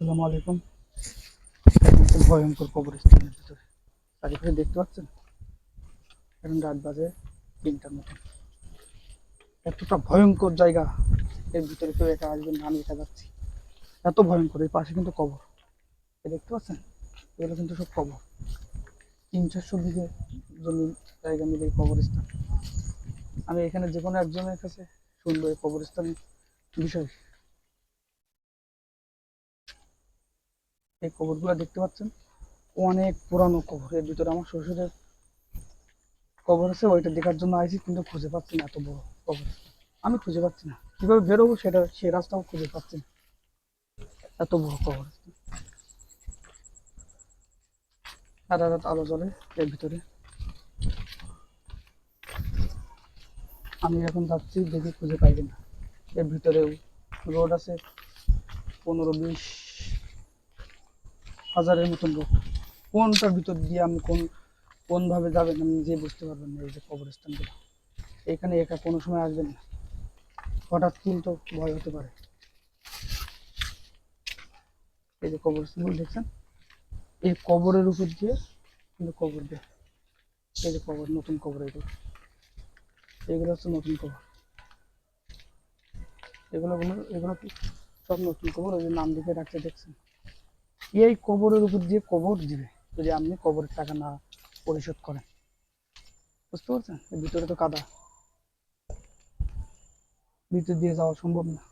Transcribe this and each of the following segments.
আসসালামু আলাইকুম। ভয়ঙ্কর কবরস্থানের ভিতরে। চারিপাশে দেখতে পাচ্ছেন? এখন রাত বাজে তিনটার মতন এতটা ভয়ঙ্কর জায়গা এর ভিতরে কেউ একা আসবেন না, আমি একা যাচ্ছি। এত ভয়ঙ্কর, এই পাশে কিন্তু কবর। এ দেখতে পাচ্ছেন? এগুলো কিন্তু সব কবর। তিন চারশো বিঘে জমি জায়গা মিলে কবরস্থান। আমি এখানে যে কোনো একজনের কাছে শুনব এই কবরস্থানের বিষয়। এই কবরগুলো দেখতে পাচ্ছেন? অনেক পুরানো কবর। এর ভিতরে আমার শ্বশুরের কবর আছে, ওইটা দেখার জন্য আইছি, কিন্তু খুঁজে পাচ্ছি না এত বড় কবর। আমি খুঁজে পাচ্ছি না। কীভাবে বেরোবো সেটা, সে রাস্তাও খুঁজে পাচ্ছি না। এত বড় কবর। সারা রাত আলো জ্বলে এর ভিতরে। আমি এখন যাচ্ছি, দেখি খুঁজে পাইবে না এর ভিতরেও রোড আছে, পনেরো বিশ হাজারের মতন লোক। কোনটার ভিতর দিয়ে আপনি কোন, কোনভাবে যাবেন আপনি নিজে বুঝতে পারবেন না, এই যে কবরস্থানগুলো। এখানে একা কোনো সময় আসবেন না। হঠাৎ কিন্তু ভয় হতে পারে। এই যে কবরস্থানগুলো দেখছেন? এই কবরের উপর দিয়ে কিন্তু কবর দেয় এই যে কবর, নতুন কবর এগুলো। এগুলো হচ্ছে নতুন কবর। এগুলো এগুলো সব নতুন কবর? ওই নাম লিখে রাখছে, দেখছেন? এই কবরের উপর দিয়ে কবর দিবে, যদি আপনি কবরের টাকা না পরিশোধ করেন। বুঝতে পারছেন? ভিতরে তো কাদা। ভিতর দিয়ে যাওয়া সম্ভব না।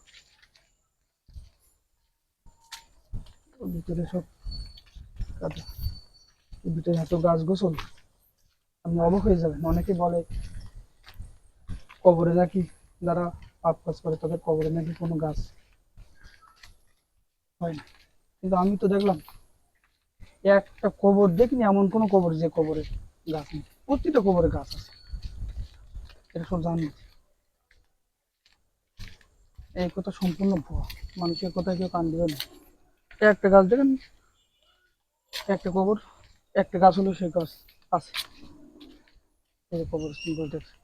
ভিতরে সব কাদা। ভিতরে এত গাছ গোসল আপনি অবাক হয়ে যাবেন। অনেকে বলে, কবরে নাকি যারা পাপ করে, তাদের কবরে নাকি কোনো গাছ হয় না। কিন্তু আমি তো দেখলাম একটা কবর দেখিনি, এমন কোনো কবর যে কবরে গাছ নেই। প্রতিটা কবরে গাছ আছে। এটা সব জানি। এই কথা সম্পূর্ণ ভুয়া। মানুষের কথা কেউ কান দিবে না। একটা গাছ দেখেন, একটা কবর, একটা গাছ হলো সেই গাছ আছে। কবর দেখছে